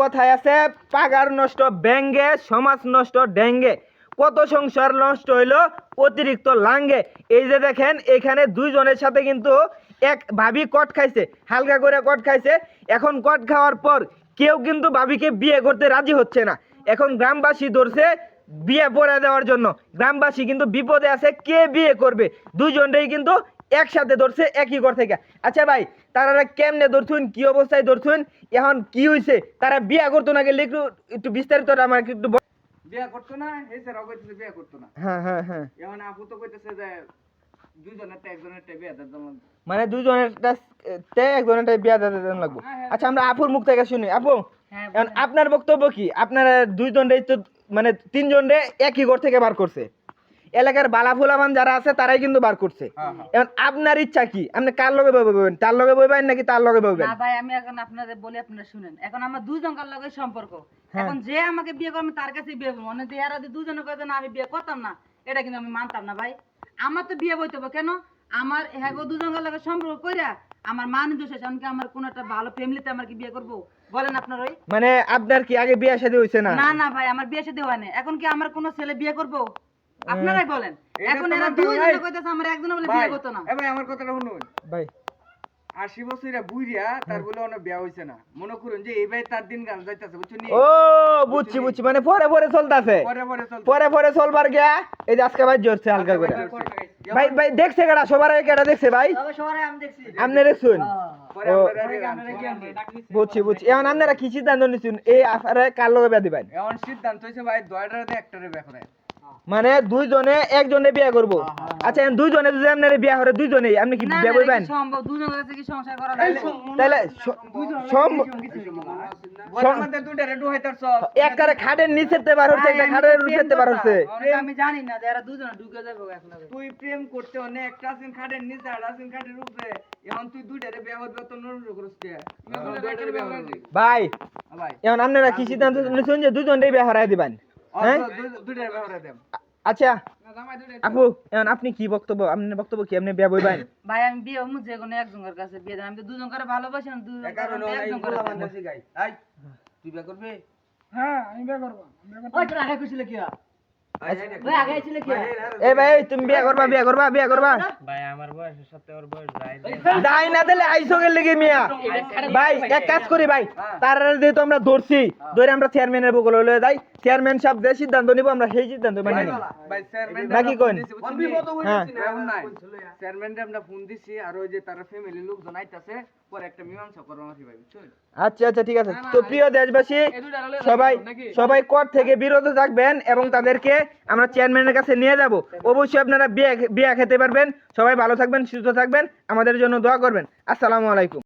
কথায় আছে, পাগার নষ্ট ব্যাঙ্গে, সমাজ নষ্ট ড্যাঙ্গে কত সংসার নষ্ট হইল, অতিরিক্ত লাঙ্গে। এই যে দেখেন, এখানে দুইজনের সাথে কিন্তু এক ভাবি কট খাইছে, হালকা করে কট খাইছে। এখন কট খাওয়ার পর কেউ কিন্তু ভাবিকে বিয়ে করতে রাজি হচ্ছে না। এখন গ্রামবাসী ধরছে বিয়ে পড়ে দেওয়ার জন্য। গ্রামবাসী কিন্তু বিপদে আছে, কে বিয়ে করবে? দুইজনেই কিন্তু একসাথে ধরছে একই ঘর থেকে। আচ্ছা ভাই তারা কেমনে ধরছুন? কি অবস্থায় ধরছুন? এখন কি হইছে? তারা বিয়ে করতো না গেলে একটু একটু বিস্তারিত আমাকে একটু বিয়া করতো না? এই স্যার বিয়া করতো না। হ্যাঁ হ্যাঁ হ্যাঁ। এখন আপু তো কইতেছে যে বিয়া মানে তে বিয়ে দিতে লাগবো? আচ্ছা আমরা আপুর মুখ থেকে শুনি। আপু হ্যাঁ, এখন আপনার বক্তব্য কি? আপনারা দুইজনই তো মানে তিনজনে একই ঘর থেকে বার করছে। এলাকার বালাফুলামান যারা আছে তারাই কিন্তু বার করছে। হ্যাঁ, হ্যাঁ। এখন আপনার ইচ্ছা কি? আপনি কার লগে বইবেন? তার লগে বইবেন নাকি তার লগে বইবেন? না ভাই আমি এখন আপনাদের বলি আপনারা শুনেন। এখন আমার দুজনকার লগে সম্পর্ক? হ্যাঁ। এখন যে আমাকে বিয়ে করবে তার কাছে বিয়ে করব। মানে যে এরা যদি দুজনে কথা না আমি বিয়ে করতাম না এটা কিন্তু আমি মানতাম না ভাই। আমার তো বিয়ে বইতে হবে। কেন? আমার হ্যাঁ গো দুজনকার লগে সম্পর্ক কইরা আমার মান দোষ আছে এমনকি আমার কোন একটা ভালো ফ্যামিলিতে আমার কি বিয়ে করব? বলেন আপনার ওই। মানে আপনার কি আগে বিয়ে শাদী হয়েছে না? না না ভাই আমার বিয়ে সাথে হয় না এখন কি আমার কোনো ছেলে বিয়ে করব? আপনারাই বলেন। এখন এরা না, দুজনে ভাই। কইতেছে আমার বলে বিয়ে করতো না। এ ভাই আমার কথাটা শুনুন। ভাই। আশি বছরে বুইরা তার বলে অনেক বিয়া হইছে না। মনে করুন যে এই ভাই তার দিন গান যাইতাছে বুঝছ নি? ও বুঝছি বুঝছি মানে পরে পরে চলতেছে। পরে পরে চলতে পরে পরে চলবার গিয়া এই যে আজকে ভাই জোরছে হালকা করে। ভাই ভাই দেখছে কেডা? সবার আগে কেডা দেখছে ভাই? আপনি দেখছুন বুঝছি বুঝছি। এখন আপনারা কি সিদ্ধান্ত নিচ্ছেন এই আফারে কার লগে বিয়া দিবেন? এখন সিদ্ধান্ত হইছে ভাই দয়টারে একটারে বিয়া করে মানে দুইজনে একজনে বিয়ে করব। আচ্ছা এখন দুইজনে যদি আপনার বিয়ে করে দুইজনে আপনি কি বিয়ে করবেন? সম্ভব? দুজনের কাছে কি সংসার করা যায় তাহলে স- সম- বলের মধ্যে দুইটারে ডুহাইতার সব। একবারে খাটের নিচে তে বার হচ্ছে একটা খাটের উপরে তে বার হচ্ছে। আমি জানি না যে এরা দুজনে ঢুকে যাবে তুই প্রেম করতে অনেক একটা আছেন খাটের নিচে আর আছেন খাটের উপরে। এখন তুই দুইটারে বিয়া হইবে তো নরুর করছ কে? এখন দুইটারে বিয়া হইবে ভাই ভাই। এখন আপনারা কি সিদ্ধান্ত নিচ্ছেন যে দুইজনে বিয়ে হারাই দিবেন? হ্যাঁ আচ্ছা আপু এখন আপনি কি বক্তব্য আপনার বক্তব্য কি? আপনি বিয়ে বইবেন? ভাই আমি বিয়ে হমু যে কোনো একজনের কাছে বিয়ে আমি তো দুজন করে ভালোবাসি আমি দুজন করে একজন করে দেব। গাই। আই তুই বিয়া করবে? ওই তোর আগে কইছিলে কি? ওই আগে আইছিলে কি? এ ভাই তুমি বিয়ে করবা বিয়ে করবা বিয়ে করবা। যাই না দিলে আইসো গেলে কি মিয়া? ভাই এক কাজ করি ভাই তার যেহেতু আমরা ধরছি ধরে আমরা চেয়ারম্যানের বগল লয়ে যাই চেয়ারম্যান সাহেব যে সিদ্ধান্ত নিব আমরা সেই সিদ্ধান্ত মেনে চেয়ারম্যান নাকি কোন? হ্যাঁ চেয়ারম্যানরে আমরা ফোন দিছি আর ওই যে তার ফ্যামিলি লোকজন আইতাছে পরে একটা মীমাংসা করব ভাই আচ্ছা আচ্ছা ঠিক আছে। তো প্রিয় দেশবাসী সবাই সবাই কর থেকে বিরত থাকবেন এবং তাদেরকে আমরা চেয়ারম্যানের কাছে নিয়ে যাব। অবশ্যই আপনারা বিয়া বিয়ে খেতে পারবেন। সবাই ভালো থাকবেন সুস্থ থাকবেন। আমাদের জন্য দোয়া করবেন। আসসালামু আলাইকুম।